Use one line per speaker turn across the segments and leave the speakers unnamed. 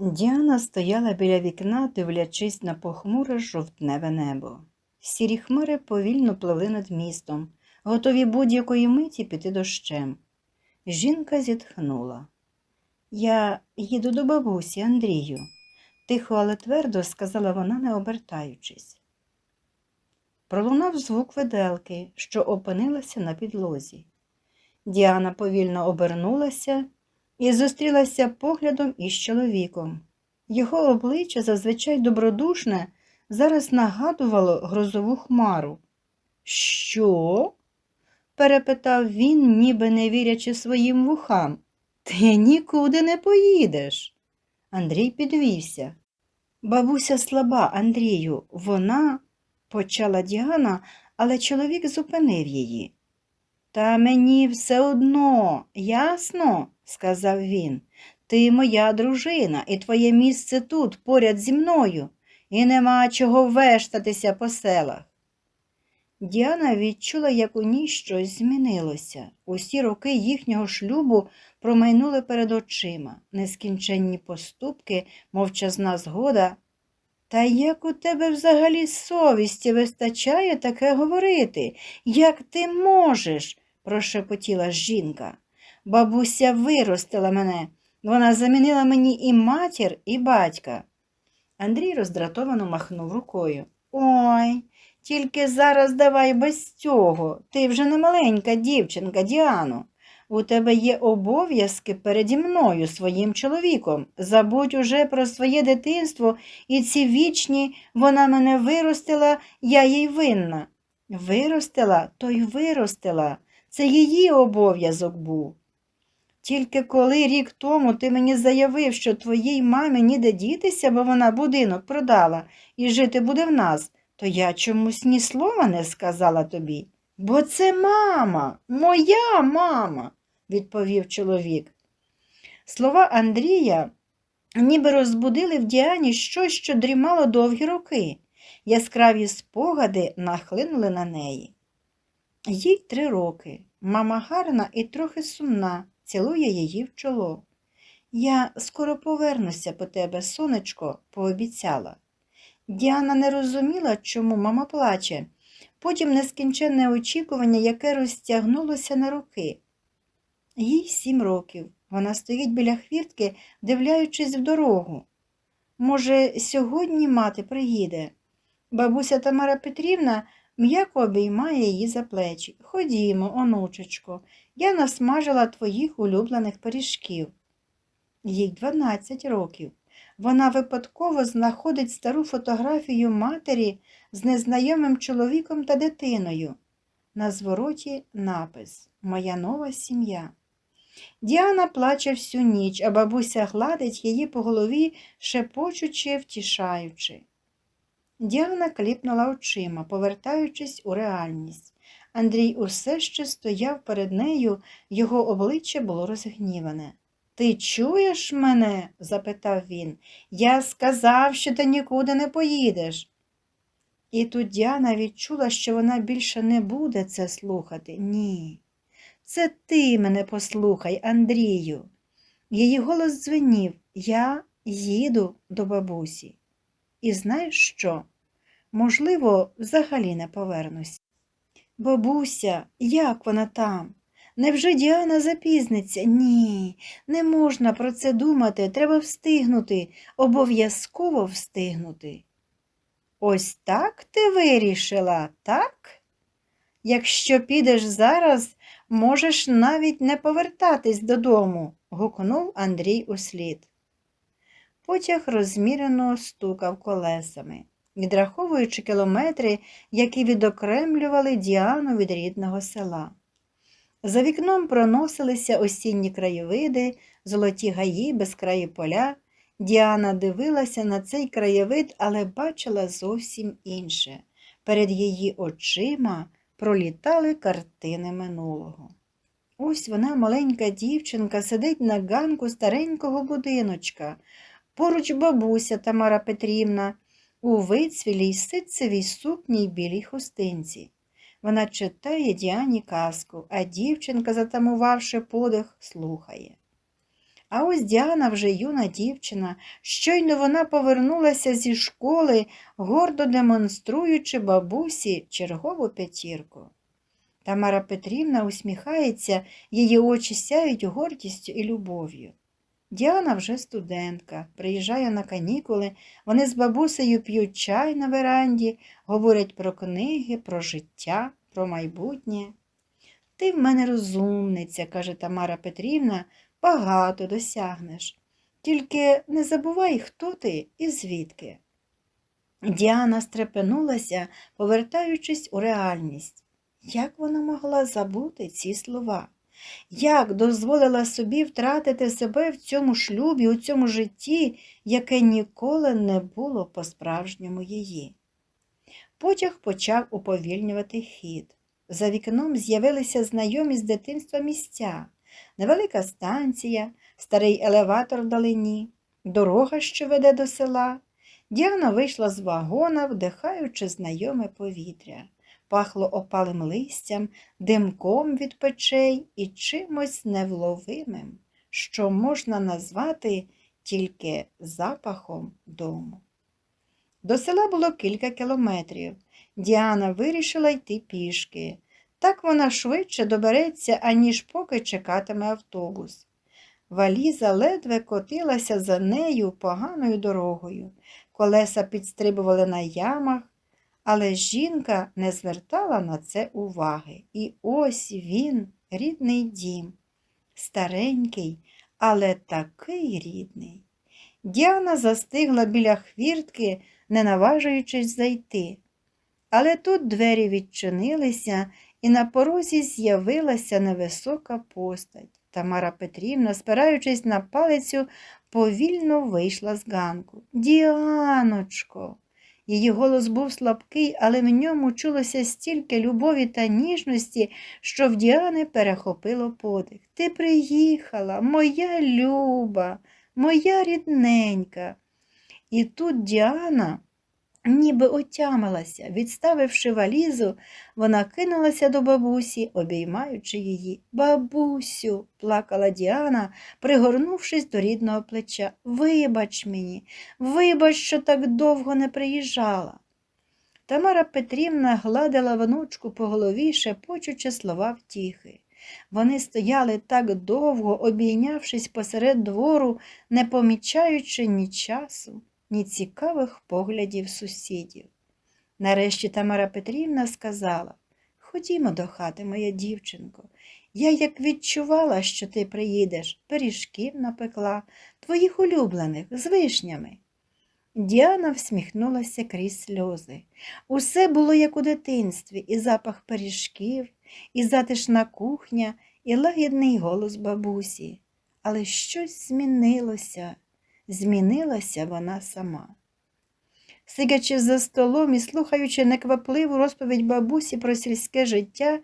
Діана стояла біля вікна, дивлячись на похмуре жовтневе небо. Сірі хмари повільно пливли над містом, готові будь-якої миті піти дощем. Жінка зітхнула. Я їду до бабусі, Андрію, тихо, але твердо сказала вона, не обертаючись. Пролунав звук виделки, що опинилася на підлозі. Діана повільно обернулася і зустрілася поглядом із чоловіком. Його обличчя, зазвичай добродушне, зараз нагадувало грозову хмару. Що? перепитав він, ніби не вірячи своїм вухам. Ти нікуди не поїдеш. Андрій підвівся. Бабуся слаба, Андрію, вона, почала Діана, але чоловік зупинив її. Та мені все одно, ясно, сказав він. Ти моя дружина, і твоє місце тут, поряд зі мною, і нема чого вештатися по селах. Діана відчула, як у ній щось змінилося. Усі роки їхнього шлюбу промайнули перед очима, нескінченні поступки, мовчазна згода. Та як у тебе взагалі совісті вистачає таке говорити? Як ти можеш? Прошепотіла жінка. Бабуся виростила мене. Вона замінила мені і матір, і батька. Андрій роздратовано махнув рукою. Ой, тільки зараз давай без цього. Ти вже не маленька дівчинка, Діано. У тебе є обов'язки переді мною, своїм чоловіком. Забудь уже про своє дитинство і ці вічні вона мене виростила, я їй винна. Виростила, то й виростила. Це її обов'язок був. Тільки коли рік тому ти мені заявив, що твоїй мамі ніде дітися, бо вона будинок продала і жити буде в нас, то я чомусь ні слова не сказала тобі. Бо це мама, моя мама, відповів чоловік. Слова Андрія ніби розбудили в Діані щось, що дрімало довгі роки. Яскраві спогади нахлинули на неї. Їй три роки. Мама гарна і трохи сумна, цілує її в чоло. Я скоро повернуся по тебе, сонечко, пообіцяла. Діана не розуміла, чому мама плаче, потім нескінченне очікування, яке розтягнулося на роки. Їй сім років. Вона стоїть біля хвіртки, дивляючись в дорогу. Може, сьогодні мати приїде. Бабуся Тамара Петрівна м'яко обіймає її за плечі. Ходімо, онучечко, я насмажила твоїх улюблених пиріжків. Їй 12 років. Вона випадково знаходить стару фотографію матері з незнайомим чоловіком та дитиною. На звороті напис Моя нова сім'я. Діана плаче всю ніч, а бабуся гладить її по голові, шепочучи, втішаючи. Діана кліпнула очима, повертаючись у реальність. Андрій усе ще стояв перед нею, його обличчя було розгніване. Ти чуєш мене? запитав він. Я сказав, що ти нікуди не поїдеш. І тут Діана відчула, що вона більше не буде це слухати. Ні. Це ти мене послухай, Андрію. Її голос дзвенів Я їду до бабусі. І знаєш що? Можливо, взагалі не повернусь. Бабуся, як вона там? Невже Діана запізниться? Ні, не можна про це думати. Треба встигнути, обов'язково встигнути. Ось так ти вирішила, так? Якщо підеш зараз, можеш навіть не повертатись додому, гукнув Андрій услід. Потяг розмірено стукав колесами, відраховуючи кілометри, які відокремлювали Діану від рідного села. За вікном проносилися осінні краєвиди, золоті гаї, безкраї поля. Діана дивилася на цей краєвид, але бачила зовсім інше. Перед її очима пролітали картини минулого. Ось вона, маленька дівчинка, сидить на ганку старенького будиночка. Поруч бабуся Тамара Петрівна у вицвілій ситцевій сукні й білій хустинці. Вона читає Діані казку, а дівчинка, затамувавши подих, слухає. А ось Діана вже юна дівчина. Щойно вона повернулася зі школи, гордо демонструючи бабусі чергову п'ятірку. Тамара Петрівна усміхається, її очі сяють гордістю і любов'ю. Діана вже студентка, приїжджає на канікули, вони з бабусею п'ють чай на веранді, говорять про книги, про життя, про майбутнє. Ти в мене розумниця, каже Тамара Петрівна, багато досягнеш. Тільки не забувай, хто ти і звідки. Діана стрепенулася, повертаючись у реальність. Як вона могла забути ці слова? Як дозволила собі втратити себе в цьому шлюбі, у цьому житті, яке ніколи не було по-справжньому її? Потяг почав уповільнювати хід. За вікном з'явилися знайомі з дитинства місця, невелика станція, старий елеватор вдалині, дорога, що веде до села. Діана вийшла з вагона, вдихаючи знайоме повітря. Пахло опалим листям, димком від печей і чимось невловимим, що можна назвати тільки запахом дому. До села було кілька кілометрів. Діана вирішила йти пішки. Так вона швидше добереться, аніж поки чекатиме автобус. Валіза ледве котилася за нею поганою дорогою. Колеса підстрибували на ямах, але жінка не звертала на це уваги. І ось він, рідний дім, старенький, але такий рідний. Діана застигла біля хвіртки, не наважуючись зайти. Але тут двері відчинилися, і на порозі з'явилася невисока постать. Тамара Петрівна, спираючись на палицю, повільно вийшла з ганку. Діаночко. Її голос був слабкий, але в ньому чулося стільки любові та ніжності, що в Діани перехопило подих. Ти приїхала, моя люба, моя рідненька. І тут Діана ніби отямилася, відставивши валізу, вона кинулася до бабусі, обіймаючи її. Бабусю, плакала Діана, пригорнувшись до рідного плеча. Вибач мені, вибач, що так довго не приїжджала. Тамара Петрівна гладила внучку по голові, шепочучи слова втіхи. Вони стояли так довго, обійнявшись посеред двору, не помічаючи ні часу, ні цікавих поглядів сусідів. Нарешті Тамара Петрівна сказала Ходімо до хати, моя дівчинко. Я як відчувала, що ти приїдеш, пиріжків напекла, твоїх улюблених з вишнями. Діана всміхнулася крізь сльози. Усе було як у дитинстві, і запах пиріжків, і затишна кухня, і лагідний голос бабусі. Але щось змінилося, змінилася вона сама. Сидячи за столом і слухаючи неквапливу розповідь бабусі про сільське життя,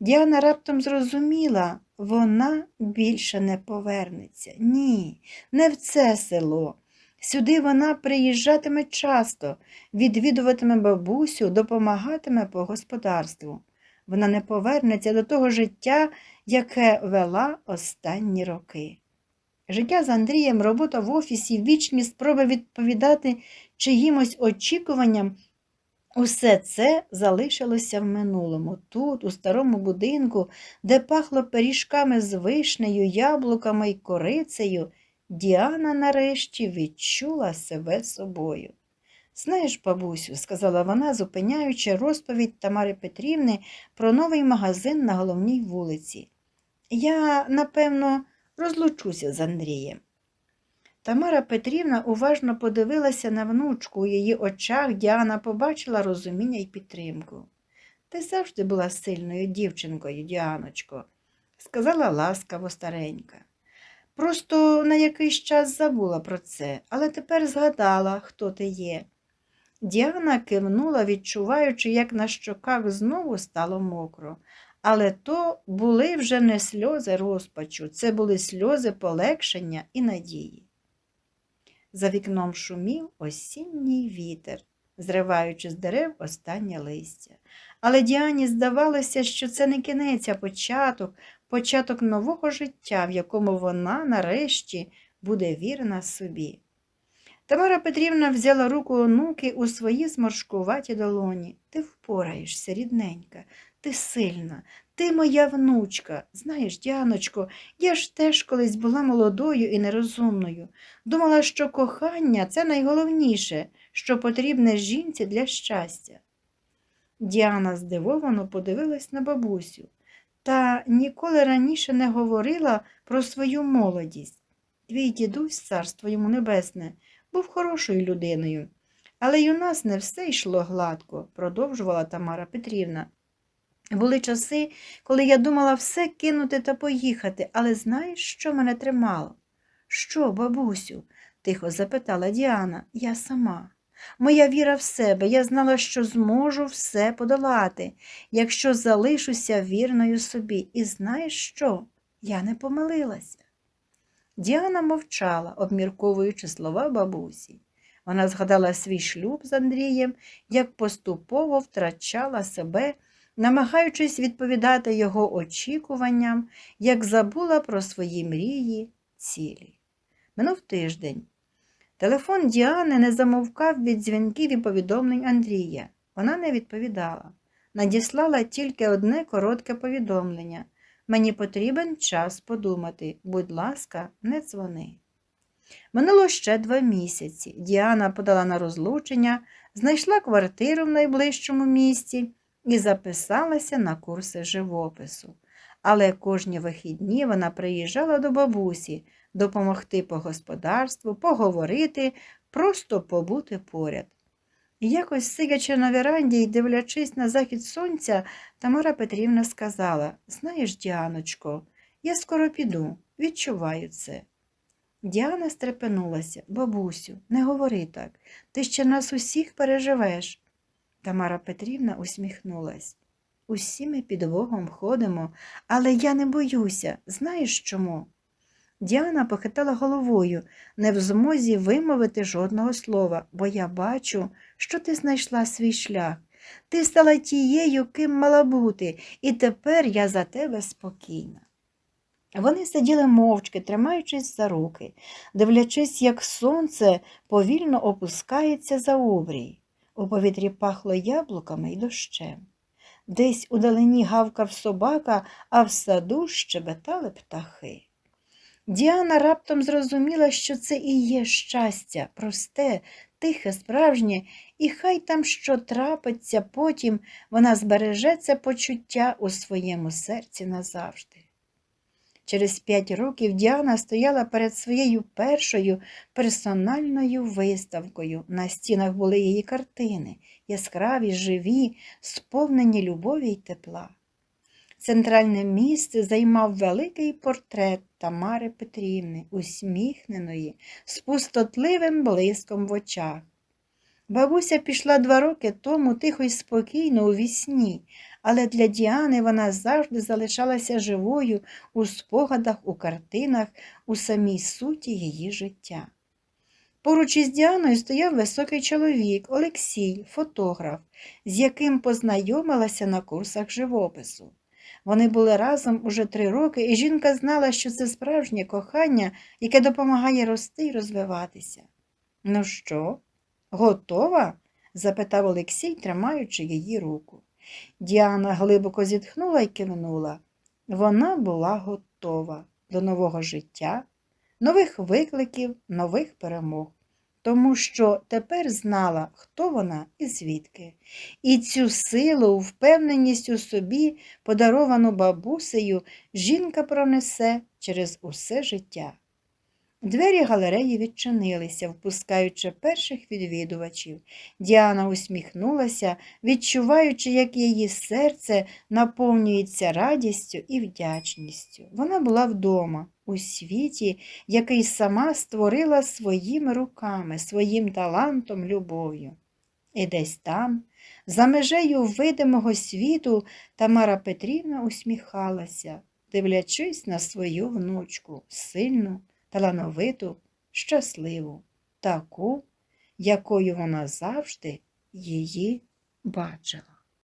Діана раптом зрозуміла, вона більше не повернеться. Ні, не в це село. Сюди вона приїжджатиме часто, відвідуватиме бабусю, допомагатиме по господарству. Вона не повернеться до того життя, яке вела останні роки. Життя з Андрієм, робота в офісі, вічні спроби відповідати чиїмось очікуванням. Усе це залишилося в минулому, тут, у старому будинку, де пахло пиріжками з вишнею, яблуками й корицею, Діана нарешті відчула себе собою. Знаєш, бабусю, сказала вона, зупиняючи розповідь Тамари Петрівни про новий магазин на головній вулиці. Я, напевно, розлучуся з Андрієм. Тамара Петрівна уважно подивилася на внучку. У її очах Діана побачила розуміння і підтримку. Ти завжди була сильною дівчинкою, Діаночко, сказала ласкаво старенька. Просто на якийсь час забула про це, але тепер згадала, хто ти є. Діана кивнула, відчуваючи, як на щоках знову стало мокро. Але то були вже не сльози розпачу, це були сльози полегшення і надії. За вікном шумів осінній вітер, зриваючи з дерев останнє листя. Але Діані здавалося, що це не кінець, а початок, початок нового життя, в якому вона нарешті буде вірна собі. Тамара Петрівна взяла руку онуки у свої зморшкуваті долоні. Ти впораєшся, рідненька, ти сильна, ти моя внучка. Знаєш, Діаночко, я ж теж колись була молодою і нерозумною. Думала, що кохання це найголовніше, що потрібне жінці для щастя. Діана здивовано подивилась на бабусю та ніколи раніше не говорила про свою молодість. Твій дідусь, царство йому небесне, був хорошою людиною. Але й у нас не все йшло гладко, продовжувала Тамара Петрівна. Були часи, коли я думала все кинути та поїхати, але знаєш, що мене тримало? Що, бабусю? тихо запитала Діана. Я сама. Моя віра в себе, я знала, що зможу все подолати, якщо залишуся вірною собі. І знаєш що? Я не помилилася. Діана мовчала, обмірковуючи слова бабусі. Вона згадала свій шлюб з Андрієм, як поступово втрачала себе, намагаючись відповідати його очікуванням, як забула про свої мрії, цілі. Минув тиждень. Телефон Діани не замовкав від дзвінків і повідомлень Андрія. Вона не відповідала. Надіслала тільки одне коротке повідомлення. Мені потрібен час подумати. Будь ласка, не дзвони. Минуло ще два місяці. Діана подала на розлучення, знайшла квартиру в найближчому місті і записалася на курси живопису. Але кожні вихідні вона приїжджала до бабусі допомогти по господарству, поговорити, просто побути поряд. Якось, сидячи на веранді і дивлячись на захід сонця, Тамара Петрівна сказала Знаєш, Діаночко, я скоро піду, відчуваю це. Діана стрепенулася. Бабусю, не говори так, ти ще нас усіх переживеш. Тамара Петрівна усміхнулась. Усі ми під Богом ходимо, але я не боюся. Знаєш чому? Діана похитала головою, не в змозі вимовити жодного слова, бо я бачу, що ти знайшла свій шлях. Ти стала тією, ким мала бути, і тепер я за тебе спокійна. Вони сиділи мовчки, тримаючись за руки, дивлячись, як сонце повільно опускається за обрій. У повітрі пахло яблуками й дощем. Десь удалині гавкав собака, а в саду щебетали птахи. Діана раптом зрозуміла, що це і є щастя, просте, тихе, справжнє, і хай там що трапиться, потім вона збереже це почуття у своєму серці назавжди. Через п'ять років Діана стояла перед своєю першою персональною виставкою. На стінах були її картини, яскраві, живі, сповнені любові й тепла. Центральне місце займав великий портрет Тамари Петрівни, усміхненої, з пустотливим блиском в очах. Бабуся пішла два роки тому тихо й спокійно у вісні, але для Діани вона завжди залишалася живою у спогадах, у картинах, у самій суті її життя. Поруч із Діаною стояв високий чоловік Олексій, фотограф, з яким познайомилася на курсах живопису. Вони були разом уже три роки, і жінка знала, що це справжнє кохання, яке допомагає рости і розвиватися. Ну що, готова? запитав Олексій, тримаючи її руку. Діана глибоко зітхнула і кивнула. Вона була готова до нового життя, нових викликів, нових перемог тому що тепер знала, хто вона і звідки. І цю силу, впевненість у собі, подаровану бабусею, жінка пронесе через усе життя. Двері галереї відчинилися, впускаючи перших відвідувачів. Діана усміхнулася, відчуваючи, як її серце наповнюється радістю і вдячністю. Вона була вдома, у світі, який сама створила своїми руками, своїм талантом, любов'ю. І десь там, за межею видимого світу, Тамара Петрівна усміхалася, дивлячись на свою внучку, сильну талановиту, щасливу, таку, якою вона завжди її бачила.